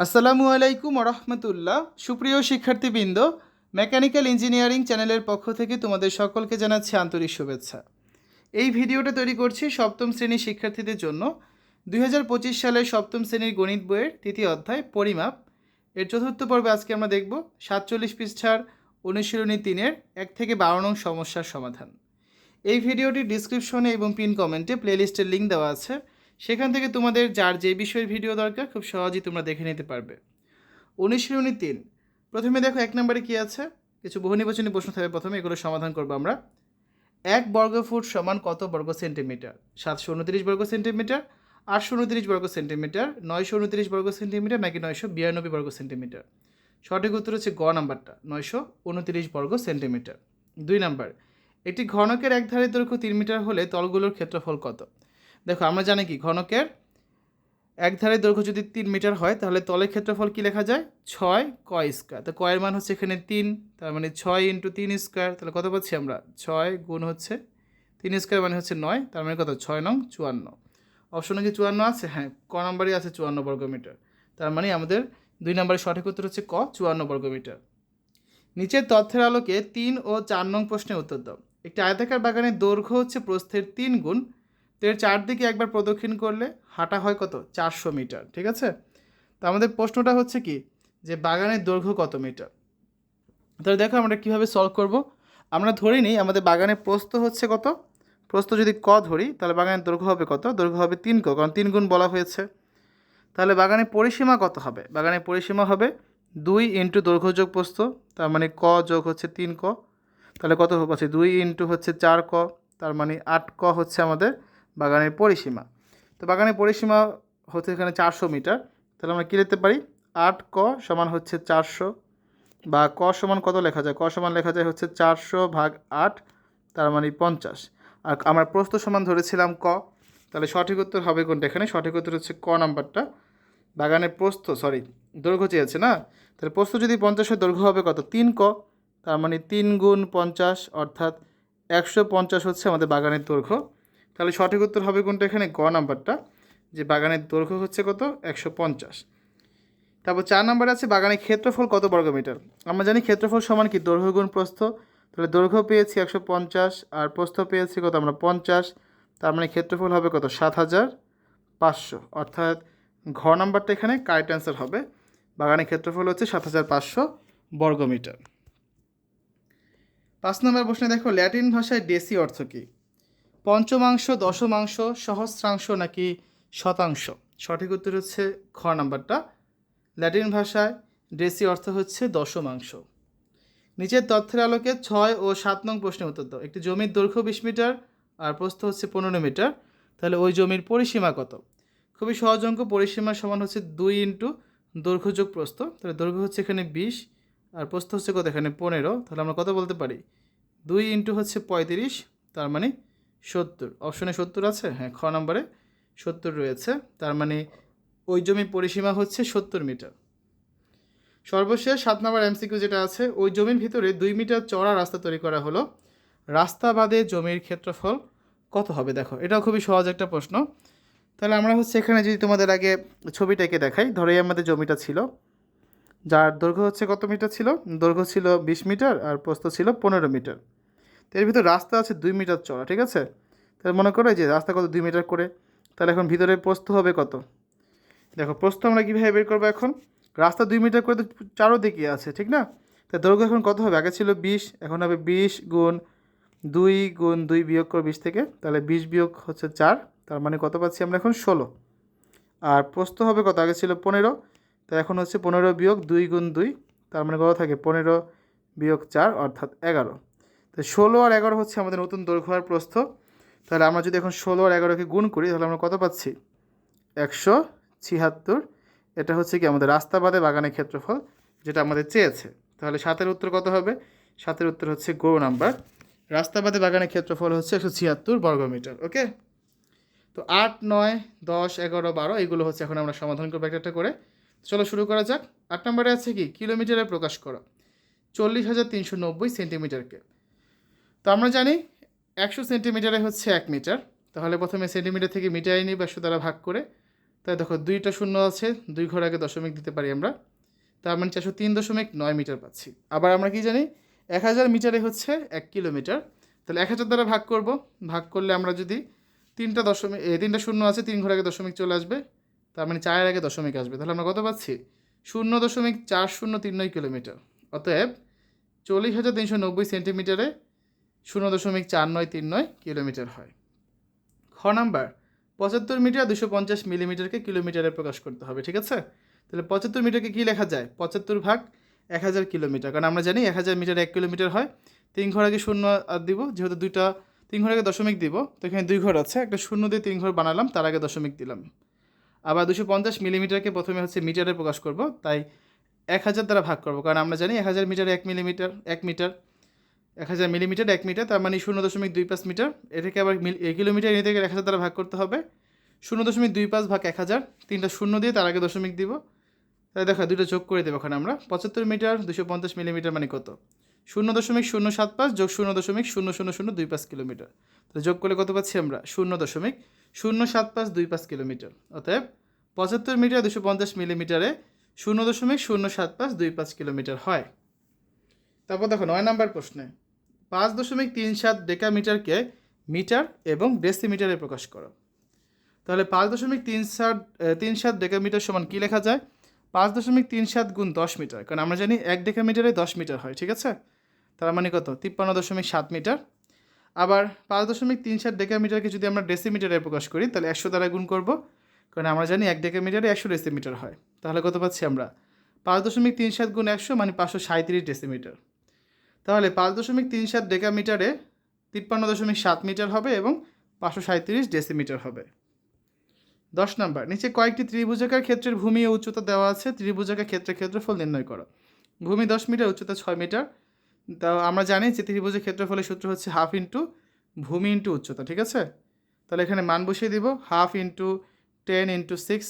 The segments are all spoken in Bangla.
আসসালামু আলাইকুম রহমতুল্লাহ সুপ্রিয় শিক্ষার্থীবৃন্দ, মেকানিক্যাল ইঞ্জিনিয়ারিং চ্যানেলের পক্ষ থেকে তোমাদের সকলকে জানাচ্ছি আন্তরিক শুভেচ্ছা। এই ভিডিওটা তৈরি করছি সপ্তম শ্রেণির শিক্ষার্থীদের জন্য। দুই হাজার পঁচিশ সালের সপ্তম শ্রেণির গণিত বইয়ের তৃতীয় অধ্যায়, পরিমাপ। এর চতুর্থ পর্বে আজকে আমরা দেখব সাতচল্লিশ পৃষ্ঠার অনুশীলনী তিনের এক থেকে বারো নং সমস্যার সমাধান। এই ভিডিওটির ডিসক্রিপশনে এবং পিন কমেন্টে প্লেলিস্টের লিঙ্ক দেওয়া আছে। সেখান থেকে তোমাদের যার যে বিষয়ের ভিডিও দরকার, খুব সহজেই তোমরা দেখে নিতে পারবে। অনুশীলনী তিন। প্রথমে দেখো এক নম্বরে কী আছে? কিছু বহুনির্বাচনী প্রশ্ন থাকবে প্রথমে, এগুলো সমাধান করব আমরা। এক বর্গ ফুট সমান কত বর্গ সেন্টিমিটার? সাতশো উনত্রিশ বর্গ সেন্টিমিটার, আটশো উনত্রিশ বর্গ সেন্টিমিটার, নয়শো উনত্রিশ বর্গ সেন্টিমিটার নাকি নয়শো বিরানব্বই বর্গ সেন্টিমিটার? সঠিক উত্তর হচ্ছে গ নাম্বারটা, নয়শো উনত্রিশ বর্গ সেন্টিমিটার। দুই নাম্বার, একটি ঘনকের এক ধারের দৈর্ঘ্য তিন মিটার হলে তলগুলোর ক্ষেত্রফল কত? দেখো, আমরা জানি কি, ঘনকের এক ধারের দৈর্ঘ্য যদি তিন মিটার হয়, তাহলে তলের ক্ষেত্রফল কি লেখা যায়? ছয় ক স্কোয়ার। তো কয়ের মান হচ্ছে এখানে তিন, তার মানে ছয় ইন্টু তিন স্কোয়ার। তাহলে কত পাচ্ছি আমরা? ছয় গুণ হচ্ছে তিন স্কোয়ার মানে হচ্ছে নয়, তার মানে কত? ছয় নং চুয়ান্ন। অপশনে কি চুয়ান্ন আছে? হ্যাঁ ক নম্বরই আছে চুয়ান্ন বর্গমিটার তার মানে আমাদের দুই নম্বরের সঠিক উত্তর হচ্ছে ক, চুয়ান্ন বর্গমিটার নিচের তথ্যের আলোকে তিন ও চার নং প্রশ্নের উত্তর দাও। একটি আয়তাকার বাগানের দৈর্ঘ্য হচ্ছে প্রস্থের তিন গুণ তো এর চারদিকে একবার প্রদক্ষিণ করলে হাঁটা হয় কত? চারশো মিটার, ঠিক আছে? তো আমাদের প্রশ্নটা হচ্ছে কি, যে বাগানের দৈর্ঘ্য কত মিটার? তাহলে দেখো আমরা কীভাবে সলভ করব। আমরা ধরে নিই, আমাদের বাগানের প্রস্থ হচ্ছে কত? প্রস্থ যদি ক ধরি, তাহলে বাগানের দৈর্ঘ্য হবে কত? দৈর্ঘ্য হবে তিন ক, কারণ তিন গুণ বলা হয়েছে। তাহলে বাগানের পরিসীমা কত হবে? বাগানের পরিসীমা হবে দুই ইন্টু দৈর্ঘ্য যোগ প্রস্থ, তার মানে ক যোগ হচ্ছে তিন ক। তাহলে কত পাচ্ছি দুই ইন্টু হচ্ছে চার ক, তার মানে আট ক হচ্ছে আমাদের বাগানের পরিসীমা। তো বাগানের পরিসীমা হচ্ছে এখানে চারশো মিটার। তাহলে আমরা কী লিখতে পারি? আট ক সমান হচ্ছে চারশো বা ক সমান কত লেখা যায়? ক সমান লেখা যায় হচ্ছে চারশো ভাগ আট, তার মানে পঞ্চাশ। আর আমরা প্রস্থ সমান ধরেছিলাম ক। তাহলে সঠিক উত্তর হবে কোনটা? এখানে সঠিক উত্তর হচ্ছে ক নাম্বারটা। বাগানের প্রস্থ সরি দৈর্ঘ্য চেয়েছে না? তাহলে প্রস্থ যদি পঞ্চাশের দৈর্ঘ্য হবে কত? তিন ক, তার মানে তিন গুণ পঞ্চাশ, অর্থাৎ একশো পঞ্চাশ হচ্ছে আমাদের বাগানের দৈর্ঘ্য। তাহলে সঠিক উত্তর হবে কোনটা? এখানে গ নাম্বারটা, যে বাগানের দৈর্ঘ্য হচ্ছে কত? একশো পঞ্চাশ। তারপর চার নাম্বার আছে, বাগানের ক্ষেত্রফল কত বর্গমিটার? আমরা জানি ক্ষেত্রফল সমান কি? দৈর্ঘ্য গুণ প্রস্থ। তাহলে দৈর্ঘ্য পেয়েছি একশো পঞ্চাশ, আর প্রস্থ পেয়েছি কত? আমরা পঞ্চাশ। তার মানে ক্ষেত্রফল হবে কত? সাত হাজার পাঁচশো। অর্থাৎ ঘ নাম্বারটা এখানে কারেক্ট অ্যান্সার হবে। বাগানের ক্ষেত্রফল হচ্ছে সাত হাজার পাঁচশো বর্গমিটার। পাঁচ নম্বর প্রশ্নে দেখো, ল্যাটিন ভাষায় ডেসি অর্থ কী? পঞ্চমাংশ, দশমাংশ, সহস্রাংশ নাকি শতাংশ? সঠিক উত্তর হচ্ছে খ নাম্বারটা। ল্যাটিন ভাষায় ডেসি অর্থ হচ্ছে দশমাংশ। নিচের তথ্যের আলোকে ছয় ও সাত নং প্রশ্নের উত্তর দাও। একটি জমির দৈর্ঘ্য বিশ মিটার, আর প্রস্থ হচ্ছে পনেরো মিটার। তাহলে ওই জমির পরিসীমা কত? খুবই সহজ অঙ্ক, পরিসীমা সমান হচ্ছে দুই ইন্টু দৈর্ঘ্য যোগ প্রস্থ। তাহলে দৈর্ঘ্য হচ্ছে এখানে বিশ, আর প্রস্থ হচ্ছে কত? এখানে পনেরো। তাহলে আমরা কত বলতে পারি? দুই ইন্টু হচ্ছে পঁয়ত্রিশ, তার মানে সত্তর। অপশনে সত্তর আছে? হ্যাঁ খ নম্বরে সত্তর রয়েছে। তার মানে ওই জমির পরিসীমা হচ্ছে সত্তর মিটার। সর্বশেষ সাত নম্বর এমসিকিউ যেটা আছে, ওই জমির ভিতরে দুই মিটার চড়া রাস্তা তৈরি করা হলো। রাস্তা বাদে জমির ক্ষেত্রফল কত হবে দেখো? এটাও খুবই সহজ একটা প্রশ্ন। তাহলে আমরা হচ্ছে এখানে যদি তোমাদের আগে ছবিটাকে দেখাই ধরো এই আমাদের জমিটা ছিল। যার দৈর্ঘ্য হচ্ছে কত মিটার ছিল? দৈর্ঘ্য ছিল বিশ মিটার আর প্রস্থ ছিল পনেরো মিটার। এর ভিতরে রাস্তা আছে দুই মিটার চড়া ঠিক আছে? তাহলে মনে করো যে রাস্তা কত দুই মিটার করে, তাহলে এখন ভিতরে প্রস্থ হবে কত? দেখো, প্রস্থ আমরা কীভাবে বের করব এখন? রাস্তা দুই মিটার করে তো চারোদিকে আছে, ঠিক না? তা দৈর্ঘ্য এখন কত হবে? আগে ছিল বিশ, এখন হবে বিশ গুণ দুই গুণ দুই বিয়োগ করে বিশ থেকে, তাহলে বিশ বিয়োগ হচ্ছে চার, তার মানে কত পাচ্ছি আমরা এখন? ষোলো। আর প্রস্থ হবে কত? আগে ছিল পনেরো, তো এখন হচ্ছে পনেরো বিয়োগ দুই গুণ দুই, তার মানে কত থাকে? পনেরো বিয়োগ চার, অর্থাৎ এগারো। তো ষোলো আর এগারো হচ্ছে আমাদের নতুন দৈর্ঘ্য আর প্রস্থ। তাহলে আমরা যদি এখন ষোলো আর এগারোকে গুণ করি, তাহলে আমরা কত পাচ্ছি? একশো ছিয়াত্তর। এটা হচ্ছে কি আমাদের রাস্তা বাদে বাগানের ক্ষেত্রফল যেটা আমাদের চেয়েছে। তাহলে সাতের উত্তর কত হবে? সাতের উত্তর হচ্ছে গো নাম্বার। রাস্তা বাদে বাগানের ক্ষেত্রফল হচ্ছে একশো ছিয়াত্তর বর্গমিটার, ওকে? তো আট, নয়, দশ, এগারো, বারো, এগুলো হচ্ছে এখন আমরা সমাধান করব একটা একটা করে। চলো শুরু করা যাক। আট নম্বরে আছে কি? কিলোমিটারে প্রকাশ করা। চল্লিশ হাজার তিনশো নব্বই সেন্টিমিটারকে। তো আমরা জানি একশো সেন্টিমিটারে হচ্ছে এক মিটার। তাহলে প্রথমে সেন্টিমিটার থেকে মিটারে নিই একশো দ্বারা ভাগ করে। তাই দেখো, দুইটা শূন্য আছে, দুই ঘর আগে দশমিক দিতে পারি আমরা। তার মানে চারশো তিন দশমিক নয় মিটার পাচ্ছি। আবার আমরা কি জানি, এক হাজার মিটারে হচ্ছে এক কিলোমিটার। তাহলে এক হাজার দ্বারা ভাগ করব। ভাগ করলে আমরা যদি তিনটা দশমিক তিনটা শূন্য আছে, তিন ঘর আগে দশমিক চলে আসবে। তার মানে চারের আগে দশমিক আসবে। তাহলে আমরা কত পাচ্ছি? শূন্য দশমিক চার শূন্য তিন নয় কিলোমিটার। অতএব চল্লিশ হাজার তিনশো নব্বই সেন্টিমিটারে শূন্য দশমিক চার নয় তিন নয় কিলোমিটার হয়। খ নাম্বার, পঁচাত্তর মিটার দুশো পঞ্চাশ মিলিমিটারকে কিলোমিটারে প্রকাশ করতে হবে, ঠিক আছে? তাহলে পঁচাত্তর মিটারকে কী লেখা যায়? পঁচাত্তর ভাগ এক হাজার কিলোমিটার, কারণ আমরা জানি এক হাজার মিটার এক কিলোমিটার হয়। তিন ঘর আগে শূন্য আর দিব, যেহেতু দুইটা, তিন ঘর আগে দশমিক দিব, তো এখানে দুই ঘর আছে, একটা শূন্য দিয়ে তিন ঘর বানালাম, তার আগে দশমিক দিলাম। আবার দুশো পঞ্চাশ মিলিমিটারকে প্রথমে হচ্ছে মিটারে প্রকাশ করব, তাই এক হাজার দ্বারা ভাগ করব, কারণ আমরা জানি এক হাজার মিটার এক মিলিমিটার, এক মিটার এক হাজার মিলিমিটার, এক মিটার, তার মানে শূন্য দশমিক দুই পাঁচ মিটার। এটাকে আবার কিলোমিটার এনে থেকে এক হাজার দ্বারা ভাগ করতে হবে। শূন্য দশমিক দুই পাঁচ ভাগ এক হাজার, তিনটা শূন্য দিয়ে তার আগে দশমিক দিব। তাই দেখো, দুটো যোগ করে দেবো ওখানে আমরা। পঁচাত্তর মিটার, দুশো পঞ্চাশ মিলিমিটার মানে কত? শূন্য দশমিক শূন্য সাত পাঁচ যোগ শূন্য দশমিক শূন্য শূন্য শূন্য দুই পাঁচ কিলোমিটার। তাহলে যোগ করলে কত পাচ্ছি আমরা? শূন্য দশমিক শূন্য সাত পাঁচ দুই পাঁচ কিলোমিটার। অতএব পঁচাত্তর মিটার, দুশো পঞ্চাশ মিলিমিটারে শূন্য দশমিক শূন্য সাত পাঁচ দুই পাঁচ কিলোমিটার হয়। তারপর দেখো, নয় নাম্বার প্রশ্নে। পাঁচ দশমিক তিন সাত ডেকামিটারকে মিটার এবং ডেসিমিটারে প্রকাশ করো। তাহলে পাঁচ দশমিক তিন সাত তিন সাত ডেকামিটার সমান কী লেখা যায়? পাঁচ দশমিক তিন সাত গুণ দশ মিটার, কারণ আমরা জানি এক ডেকামিটারে দশ মিটার হয়, ঠিক আছে? তার মানে কত? তিপ্পান্ন দশমিক সাত মিটার। আবার পাঁচ দশমিক তিন সাত ডেকামিটারকে যদি আমরা ডেসিমিটারে প্রকাশ করি, তাহলে একশো দ্বারা গুণ করব, কারণ আমরা জানি এক ডেকামিটারে একশো ডেসিমিটার হয়। তাহলে কত পাচ্ছি আমরা? পাঁচ দশমিক তিন সাত গুণ একশো মানে পাঁচশো সাঁত্রিশ ডেসিমিটার। তাহলে পাঁচ দশমিক তিন সাত ডেকামিটারে তিপ্পান্ন দশমিক সাত মিটার হবে এবং পাঁচশো সাঁত্রিশ ডেসিমিটার হবে। দশ নম্বর, নিচে কয়েকটি ত্রিভুজাকার ক্ষেত্রের ভূমি ও উচ্চতা দেওয়া আছে। ত্রিভুজাকার ক্ষেত্রের ক্ষেত্রফল নির্ণয় করো। ভূমি দশ মিটার, উচ্চতা ছয় মিটার। তা আমরা জানি যে ত্রিভুজের ক্ষেত্রফলের সূত্র হচ্ছে হাফ ইন্টু ভূমি ইন্টু উচ্চতা, ঠিক আছে? তাহলে এখানে মান বসিয়ে দিব, half into ten into six,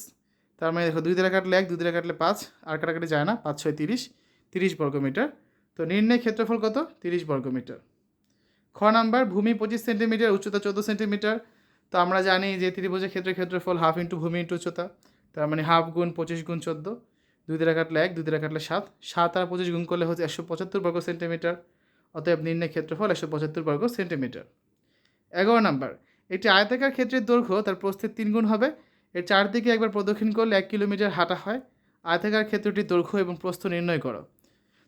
তার মানে দেখো দুই দ্বারা কাটলে এক, দুই দ্বারা কাটলে পাঁচ, আর কাটাকাটি যায় না, পাঁচ, ছয়, তিরিশ তিরিশ বর্গমিটার। তো নির্ণয় ক্ষেত্রফল কত? তিরিশ বর্গমিটার খ নাম্বার, ভূমি পঁচিশ সেন্টিমিটার, উচ্চতা চোদ্দ সেন্টিমিটার। তো আমরা জানি যে ত্রিভুজের ক্ষেত্রে ক্ষেত্রফল হাফ ইন্টু ভূমি ইন্টু উচ্চতা। তার মানে হাফ গুণ পঁচিশ গুণ চোদ্দ। দুই দ্বারা কাটলে এক, দুই দ্বারা কাটলে সাত। সাত আর পঁচিশ গুণ করলে হচ্ছে একশো পঁচাত্তর বর্গ সেন্টিমিটার। অতএব নির্ণয় ক্ষেত্রফল একশো পঁচাত্তর বর্গ সেন্টিমিটার। এগারো নাম্বার, একটি আয়তাকার ক্ষেত্রের দৈর্ঘ্য তার প্রস্থের তিন গুণ হবে। এর চারদিকে একবার প্রদক্ষিণ করলে এক কিলোমিটার হাঁটা হয়। আয়তাকার ক্ষেত্রটির দৈর্ঘ্য এবং প্রস্থ নির্ণয় করো।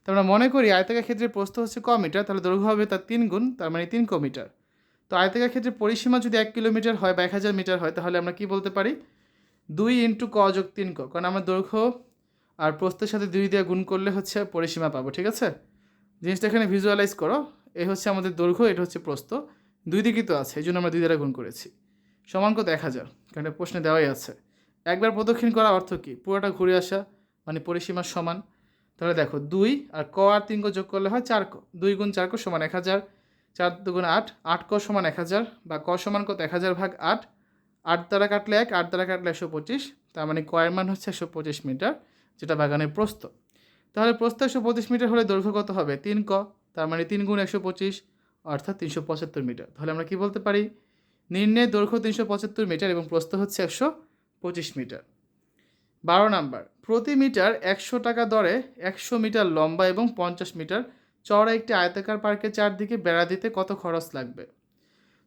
তো আমরা মনে করি আয়তাকার ক্ষেত্রে প্রস্থ হচ্ছে ক মিটার, তাহলে দৈর্ঘ্য হবে তার তিন গুণ, তার মানে তিন ক মিটার তো আয়তাকার ক্ষেত্রে পরিসীমা যদি এক কিলোমিটার হয় বা এক হাজার মিটার হয়, তাহলে আমরা কি বলতে পারি? দুই ইন্টু ক যোগ তিন ক, কারণ আমরা দৈর্ঘ্য আর প্রস্থের সাথে দুই দিয়ে গুণ করলে হচ্ছে পরিসীমা পাবো, ঠিক আছে? জিনিসটা এখানে ভিজুয়ালাইজ করো এই হচ্ছে আমাদের দৈর্ঘ্য, এটা হচ্ছে প্রস্থ। দুই দিকই তো আছে, এই জন্য আমরা দুই দ্বারা গুণ করেছি। সমান কত? এক হাজার, কারণ প্রশ্নে দেওয়াই আছে। একবার প্রদক্ষিণ করা অর্থ কী? পুরোটা ঘুরে আসা মানে পরিসীমার সমান। তাহলে দেখো দুই আর ক আর তিন ক যোগ করলে হয় চার ক। দুই গুণ চার ক সমান এক হাজার। চার দুগুণ আট আট ক সমান এক হাজার বা ক সমান কত? এক হাজার ভাগ আট। আট দ্বারা কাটলে এক, আট দ্বারা কাটলে একশো পঁচিশ। তার মানে কয়ের মান হচ্ছে একশো পঁচিশ মিটার, যেটা বাগানের প্রস্থ। তাহলে প্রস্থ একশো পঁচিশ মিটার হলে দৈর্ঘ্য কত হবে? তিন ক, তার মানে তিন গুণ একশো পঁচিশ, অর্থাৎ তিনশো পঁচাত্তর মিটার। তাহলে আমরা কি বলতে পারি? নির্ণয় দৈর্ঘ্য তিনশো পঁচাত্তর মিটার এবং প্রস্থ হচ্ছে একশো পঁচিশ মিটার। বারো নাম্বার, প্রতি মিটার একশো টাকা দরে একশো মিটার লম্বা এবং পঞ্চাশ মিটার চওড়া একটি আয়তাকার পার্কের চারদিকে বেড়া দিতে কত খরচ লাগবে?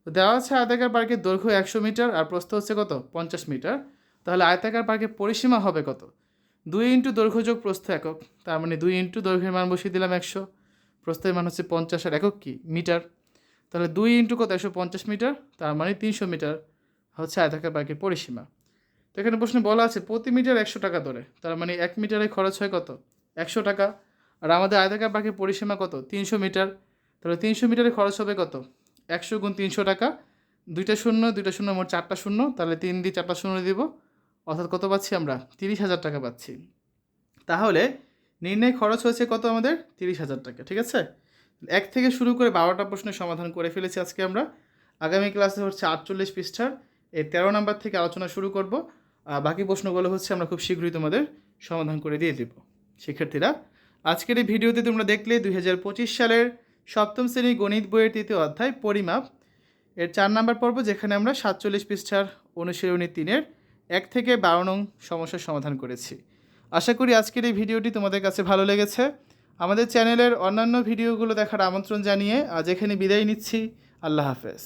তো দেওয়া আছে আয়তাকার পার্কের দৈর্ঘ্য একশো মিটার আর প্রস্থ হচ্ছে কত? পঞ্চাশ মিটার। তাহলে আয়তাকার পার্কের পরিসীমা হবে কত? দুই ইন্টু দৈর্ঘ্য যোগ প্রস্থ একক, তার মানে দুই ইন্টু দৈর্ঘ্যের মান বসিয়ে দিলাম একশো। প্রস্থের মান হচ্ছে পঞ্চাশ আর একক কি? মিটার। তাহলে দুই ইন্টু কত? একশো পঞ্চাশ মিটার, তার মানে তিনশো মিটার হচ্ছে আয়তাকার পার্কের পরিসীমা। এখানে প্রশ্নে বলা আছে, প্রতি মিটার একশো টাকা ধরে তার মানে এক মিটারে খরচ হয় কত? একশো টাকা। আর আমাদের আয়তাকার পাখির পরিসীমা কত? তিনশো মিটার। তাহলে তিনশো মিটারে খরচ হবে কত? একশো গুণ তিনশো টাকা। দুইটা শূন্য দুইটা শূন্য মোট চারটা শূন্য। তাহলে তিন দিয়ে চারটা শূন্য দিব। অর্থাৎ কত পাচ্ছি আমরা? তিরিশ হাজার টাকা পাচ্ছি। তাহলে নির্ণয় খরচ হয়েছে কত আমাদের? তিরিশ হাজার টাকা, ঠিক আছে? এক থেকে শুরু করে বারোটা প্রশ্নের সমাধান করে ফেলেছি আজকে আমরা। আগামী ক্লাসে হচ্ছে আটচল্লিশ পৃষ্ঠার। এই তেরো নাম্বার থেকে আলোচনা শুরু করব। বাকি প্রশ্নগুলো হচ্ছে আমরা খুব শীঘ্রই তোমাদের সমাধান করে দিয়ে দেব। শিক্ষার্থীরা, আজকের এই ভিডিওতে তোমরা দেখলে দুই হাজার পঁচিশ সালের সপ্তম শ্রেণি গণিত বইয়ের তৃতীয় অধ্যায় পরিমাপ। এর চার নাম্বার পর্ব যেখানে আমরা সাতচল্লিশ পৃষ্ঠার অনুশীলনী তিনের এক থেকে বারো নং সমস্যার সমাধান করেছি। আশা করি আজকের এই ভিডিওটি তোমাদের কাছে ভালো লেগেছে। আমাদের চ্যানেলের অন্যান্য ভিডিওগুলো দেখার আমন্ত্রণ জানিয়ে আজ এখানে বিদায় নিচ্ছি। আল্লাহ হাফেজ।